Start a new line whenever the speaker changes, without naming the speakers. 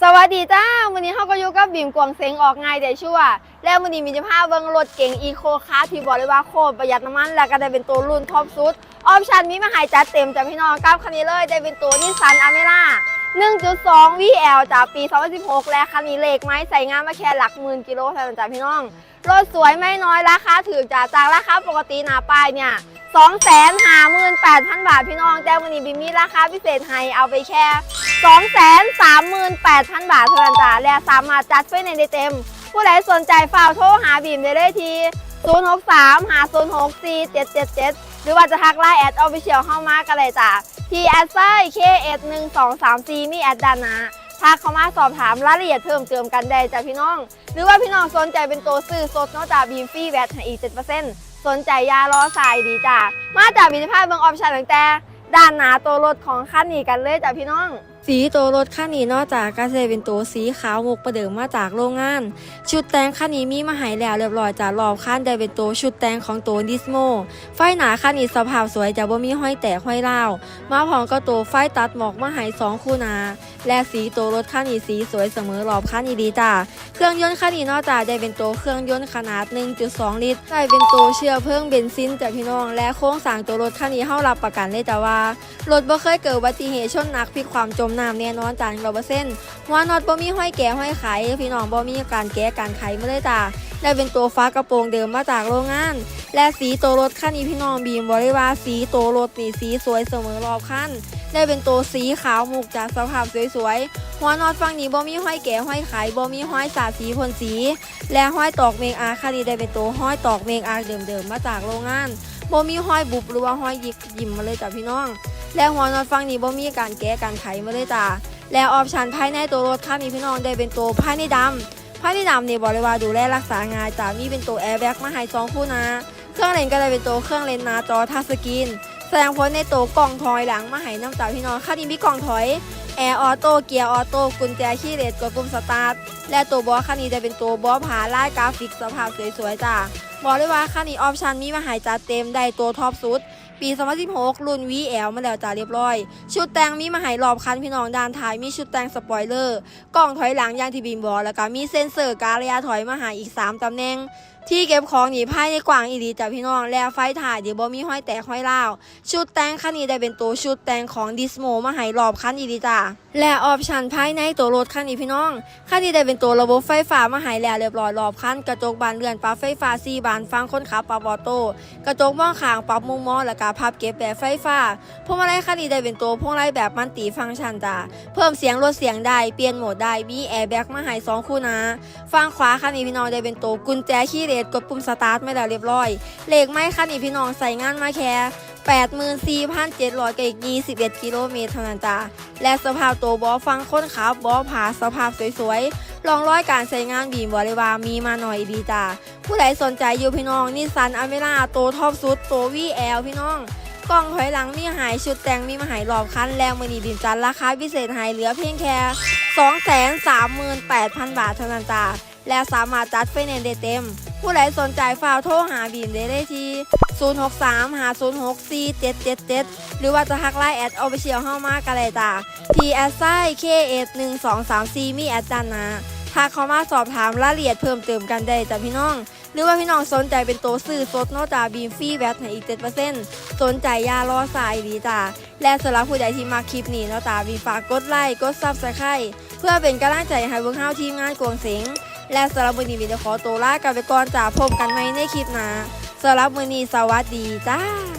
สวัสดีจ้าวันนี้เขาก็อยู่กับบีมกวงเซ็งออกง่ายเดี๋ยวชั่ว แล้ววันนี้มีจะพาเบิ้งรถเก๋งอีโคคาร์ที่บอกเลยว่าโคตรประหยัดน้ำมัน และก็ได้เป็นตัวรุ่นท็อปสุด ออปชันมีมาหายจัดเต็มจากพี่น้องกับคันนี้เลย ได้เป็นตัวนิสสันอเมร่า1.2 VL จากปี 2016 และคันนี้เลขไม้ใส่งานมาแค่หลักหมื่นกิโลเท่านั้นจ้ะพี่น้อง รถสวยไม่น้อยราคาถือจากจากราคาปกติหนาป้ายเนี่ย 2 5 8 0 0 0 บาทพี่น้องแต่วันนี้บีมีราคาพิเศษให้เอาไปแค่ 238,000 บาทเท่านั้นจ้ะและสามารถจัดไฟในได้เต็ม ผู้ใดสนใจฝ่ากโทรหาบีมได้เลยที่ 063หา064 777 หรือว่าจะทักไลน์แอดออฟฟิเชียลเข้ามากันเลยจ้ะที่แอดไซ KS 1 2 3 4มีแอดดานหน้าทักเข้ามาสอบถามรายละเอียดเพิ่มเติมกันได้จ้ะพี่น้อง หรือว่าพี่น้องสนใจเป็นตัวซื้อสดนอกจากบีมฟรีแวตให้อีก7% สนใจยารอสายดีจ้ะมาจากมิตรภาเบิงออปชั่นตั้งแต่ด้านหน้าตัวรถของคันนี้กันเลยจ้ะพี่น้อง
สีตัวรถคันนี้นอกจากกระเซเป็นตัวสีขาวมุกประเดิมมาจากโรงงาน ชุดแต่งคันนี้มีมาใหายแล้วเรียบร้อยจากรอบคันได้เป็นตัวชุดแต่งของตัวดิสโม ไฟหนาคันนี้สภาพสวยจะบ่มีห้อยแตกห้อยเล่ามาพร้อมก็ตัวไฟตัดหมอกมาใหายสองคู่หนา และสีตัวรถคันนี้สีสวยเสมอรอบคันนี้ดีจ้าเครื่องยนต์คันนี้นอกจากได้เป็นตัวเครื่องยนต์ขนาด 1.2 ลิตรได้เป็นตัวเชื้อเพลิงเบนซินจ้ะพี่น้อง และโครงสร้างตัวรถคันนี้เฮารับประกันเลยจ้ะว่ารถบ่เคยเกิดอุบัติเหตุชนนักพลิกความจมน้ำแน่นอนจ้าร้อยเปอร์เซ็นต์หัวน็อตบ่มีห้อยแก่ห้อยไขพี่น้องบ่มีการแก้การไขมาเลยจ้าได้เป็นตัวฟ้ากระโปรงเดิมมาจากโรงงาน และสีตัวรถคันนี้พี่น้องบีมบอกเลยว่าสีตัวรถนี่สีสวยเสมอรอบคันได้เป็นตัวสีขาวมุกจากสภาพสวยๆหัวนอตฝั่งนี้บ่มีห้อยแก่ห้อยไขบ่มีห้อยสาสีพ่นสี และห้อยตอกเมงอาคันนี้ได้เป็นตัวห้อยตอกเมงอาเดิมๆมาจากโรงงานบ่มีห้อยบุบหรือว่าห้อยยิกยิ้มมาเลยจ้ะพี่น้อง และหัวน็อตฝั่งนี้บ่มีการแก้การไขมาเลยจ้าและออปชันภายในตัวรถคันนี้พี่น้องได้เป็นตัวภายในดำภายในดำนี่บอกเลยว่าดูแลรักษาง่ายจ้ามีเป็นตัวแอร์แบ็กมาให้สองคู่นะเครื่องเลนก็ได้เป็นตัวเครื่องเลนนาจอทัชสกรีนแสดงผลในตัวกล่องถอยหลังมาให้น้ำจ้าพี่น้องคันนี้มีกล่องถอยแอร์ออโต้เกียร์ออโต้กุญแจขี้เหล็กกดปุ่มสตาร์ทและตัวบอสคันนี้จะเป็นตัวบอสผาลายกราฟิกสภาพสวยๆจ้าบอกเลยว่าคันนี้ออปชันมีมาให้จัดเต็มได้ตัวท็อปสุด ปี2016 รุ่น VL มาแล้วจ้าเรียบร้อย ชุดแต่งมีมาให้รอบคันพี่น้องด้านท้ายมีชุดแต่งสปอยเลอร์ กล้องถอยหลังยางที่บีมบอแล้วก็มีเซ็นเซอร์การระยะถอยมาให้อีก 3ตำแหน่งที่เก็บของหนี่ภายในกวางอีดีจ้ะพี่น้องแล้วไฟถ่ายเดี๋ยวบ่มีห้อยแตกห้อยเล่าชุดแต่งคันนี้ได้เป็นตัวชุดแต่งของดิสโมมาให้รอบคันอีดีจ้ะและออปชันภายในตัวรถคันนี้พี่น้องคันนี้ได้เป็นตัวระบบไฟฟ้ามาให้แล้วเรียบร้อยรอบคันกระจกบานเลื่อนปรับไฟฟ้า4บานฟังคนขับปรับออโต้กระจกมองข้างปรับมุมมองและก็พับเก็บแบบไฟฟ้าพวงมาลัยคันนี้ได้เป็นตัวพวงมาลัยแบบมันติฟังก์ชันจ้ะเพิ่มเสียงลดเสียงได้เปลี่ยนโหมดได้มีแอร์แบ็กมาให้สองคู่นะฝั่งขวาคันนี้พี่น้องได้เป็นตัวกุญแจขี้เล็กดปุ่มสตาร์ทไม่แล้เรียบร้อย เลขไม้คันนี้พี่น้องใส่งานมาแค่84,700กับอีก 21 กิโลเมตรเท่านั้นจ้ะและสภาพตัวบอฟังค้นขับบอผาสภาพสวยๆลองร้อยการใช้งานบีมบริวามีมาหน่อยดีจ้ะผู้ใดสนใจอยู่พี่น้องนิสันอเมร่าตัวท็อปสุดตัว VL พี่น้องกล้องถอยหลังมีหายชุดแต่งมีมาหายรอบคันแล้วมือนีบินจันราคาพิเศษหายเหลือเพียงแค่238,000 บาทเท่านั้นจ้าและสามารถจัดไฟแนนซ์ได้เต็ม ผู้ใดสนใจฝากโทรหาบีมได้เลยที่ 063 506 4777 หรือว่าจะทักไลน์แอดออฟฟิเชียลเข้ามากันเลยจ้า T S I K S 1 2 3 4มีแอดจันนะทักเข้ามาสอบถามรายละเอียดเพิ่มเติมกันได้จ้ะพี่น้อง หรือว่าพี่น้องสนใจเป็นตัวซื้อสดนอกจากบีมฟรีแวตให้อีก 7%สนใจยารอสายดีจ้าและสำหรับผู้ใดที่มาคลิปนี้นาะจ้าบีฝากกดไลค์กดซับสไครต์เพื่อเป็นกำลังใจให้พวกเราทีมงานกวงเสง และสำหรับมือนี้บีจะขอตัวลากันไปก่อนจะพบกันใหม่ในคลิปหน้าสำหรับวันนี้สวัสดีจ้า